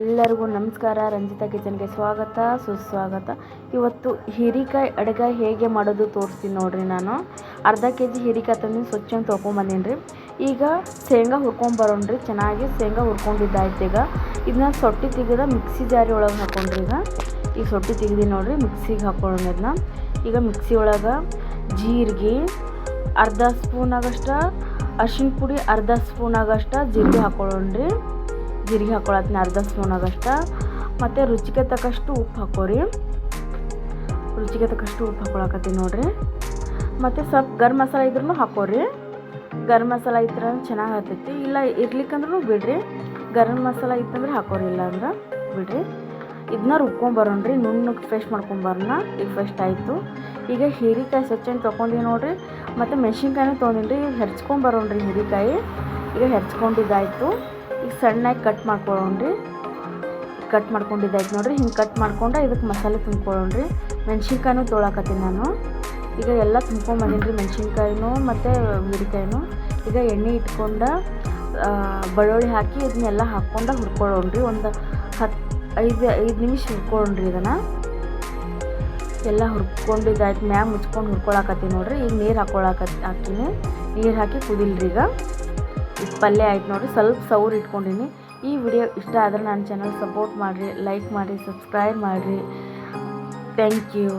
ಎಲ್ಲರಿಗೂ ನಮಸ್ಕಾರ. ರಂಜಿತಾ ಕಿಚನ್ಗೆ ಸ್ವಾಗತ, ಸುಸ್ವಾಗತ. ಇವತ್ತು ಹೀರಿಕಾಯಿ ಅಡುಗೆ ಹೇಗೆ ಮಾಡೋದು ತೋರಿಸ್ತೀನಿ ನೋಡಿರಿ ನಾನು. ಅರ್ಧ ಕೆ ಜಿ ಹೀರಿಕಾಯಿ ತಂದು ಸ್ವಚ್ಛ ತೊಗೊಂಬಂದೀನಿ ರೀ. ಈಗ ಶೇಂಗಾ ಹುರ್ಕೊಂಬರೋಣ್ರಿ ಚೆನ್ನಾಗಿ ಶೇಂಗಾ ಹುರ್ಕೊಂಡಿದ್ದಾಯ್ತು ಈಗ. ಇದನ್ನ ಸೊಟ್ಟಿ ತೆಗೆದ ಮಿಕ್ಸಿ ಜಾರಿ ಒಳಗೆ ಹಾಕೊಂಡ್ರಿ ಈಗ. ಈಗ ಸೊಟ್ಟಿ ತೆಗ್ದು ನೋಡ್ರಿ, ಮಿಕ್ಸಿಗೆ ಹಾಕೊಳ್ಳೋಣ ಈಗ ಮಿಕ್ಸಿ ಒಳಗೆ ಜೀರಿಗೆ ಅರ್ಧ ಸ್ಪೂನ್ ಆಗಷ್ಟ, ಅರ್ಶಿಣ ಪುಡಿ ಅರ್ಧ ಸ್ಪೂನ್ ಆಗಷ್ಟ ಜೀರಿಗೆ ಹಾಕೊಳ್ಳೋಣ್ರಿ ಜೀರಿಗೆ ಹಾಕೊಳತ್ತೀನಿ ಅರ್ಧ ಸ್ಪೂನ್ ಆಗಷ್ಟ. ಮತ್ತು ರುಚಿಗೆ ತಕ್ಕಷ್ಟು ಉಪ್ಪು ಹಾಕೋರಿ ರುಚಿಗೆ ತಕ್ಕಷ್ಟು ಉಪ್ಪು ಹಾಕೊಳಕತ್ತೀನಿ ನೋಡ್ರಿ. ಮತ್ತು ಸ್ವಲ್ಪ ಗರಂ ಮಸಾಲೆ ಇದ್ರೂ ಹಾಕೋರಿ ಗರಂ ಮಸಾಲ ಇದ್ರೆ ಚೆನ್ನಾಗಿ ಆಗ್ತೈತಿ ಇಲ್ಲ ಇರ್ಲಿಕ್ಕಂದ್ರೂ ಬಿಡ್ರಿ. ಗರಂ ಮಸಾಲ ಇತ್ತಂದ್ರೆ ಹಾಕೋರಿ ಇಲ್ಲ ಅಂದ್ರೆ ಬಿಡ್ರಿ ಇದನ್ನ ರುಬ್ಕೊಂಬರೋಣ್ರಿ ನುಣ್ಣಗೆ ಫ್ರೆಶ್ ಮಾಡ್ಕೊಂಬರೋಣ ಈಗ ಫಸ್ಟ್ ಆಯಿತು. ಈಗ ಹೀರಿಕಾಯಿ ಸ್ವಚ್ಛ ತೊಗೊಂಡಿವಿ ನೋಡ್ರಿ. ಮತ್ತು ಮೆಣಸಿನ್ಕಾಯಿನೂ ತೊಗೊಂಡಿನಿ ಈಗ ಹೆರ್ಚ್ಕೊಂಬರೋಣ್ರಿ ಹೀರಿಕಾಯಿ. ಈಗ ಹೆರ್ಚ್ಕೊಂಡಿದ್ದಾಯಿತು. ಈಗ ಸಣ್ಣಗೆ ಕಟ್ ಮಾಡ್ಕೊಳ್ಳೋಣ್ರಿ ಕಟ್ ಮಾಡ್ಕೊಂಡಿದ್ದಾಯ್ತು ನೋಡ್ರಿ. ಹಿಂಗೆ ಕಟ್ ಮಾಡ್ಕೊಂಡು ಇದಕ್ಕೆ ಮಸಾಲೆ ತುಂಬ್ಕೊಳ್ಳೋಣ್ರಿ ಮೆಣ್ಸಿನ್ಕಾಯಿನೂ ತೊಳಕತ್ತೀನಿ ನಾನು. ಈಗ ಎಲ್ಲ ರೀ ಮೆಣ್ಸಿನ್ಕಾಯಿನೂ ಮತ್ತು ಹೀರಿಕಾಯಿನೂ ಈಗ ಎಣ್ಣೆ ಇಟ್ಕೊಂಡು ಬೆಳ್ಳುಳ್ಳಿ ಹಾಕಿ ಇದನ್ನೆಲ್ಲ ಹಾಕ್ಕೊಂಡು ಹುರ್ಕೊಳ್ಳೋಣ್ರಿ ಒಂದು ಹತ್ತು ಐದು ಐದು ನಿಮಿಷ ಹುರ್ಕೊಳ್ಳೋಣ್ರಿ ಇದನ್ನು. ಎಲ್ಲ ಹುರ್ಕೊಂಡಿದ್ದಾಯ್ತು. ಮ್ಯಾಗ ಮುಚ್ಕೊಂಡು ಹುರ್ಕೊಳಕತ್ತೀನಿ ನೋಡ್ರಿ. ಈಗ ನೀರು ಹಾಕೊಳಕತ್ ಹಾಕ್ತೀನಿ. ನೀರು ಹಾಕಿ ಕುದಿಲ್ರಿ ಈಗ. ಪಲ್ಯ ಆಯ್ತು ನೋಡಿ ಸ್ವಲ್ಪ ಸೌರ್ ಇಟ್ಕೊಂಡಿನಿ. ಈ ವಿಡಿಯೋ ಇಷ್ಟ ಆದರೆ ನನ್ನ ಚಾನಲ್ ಸಪೋರ್ಟ್ ಮಾಡಿರಿ ಲೈಕ್ ಮಾಡಿ ಸಬ್ಸ್ಕ್ರೈಬ್ ಮಾಡಿರಿ. Thank you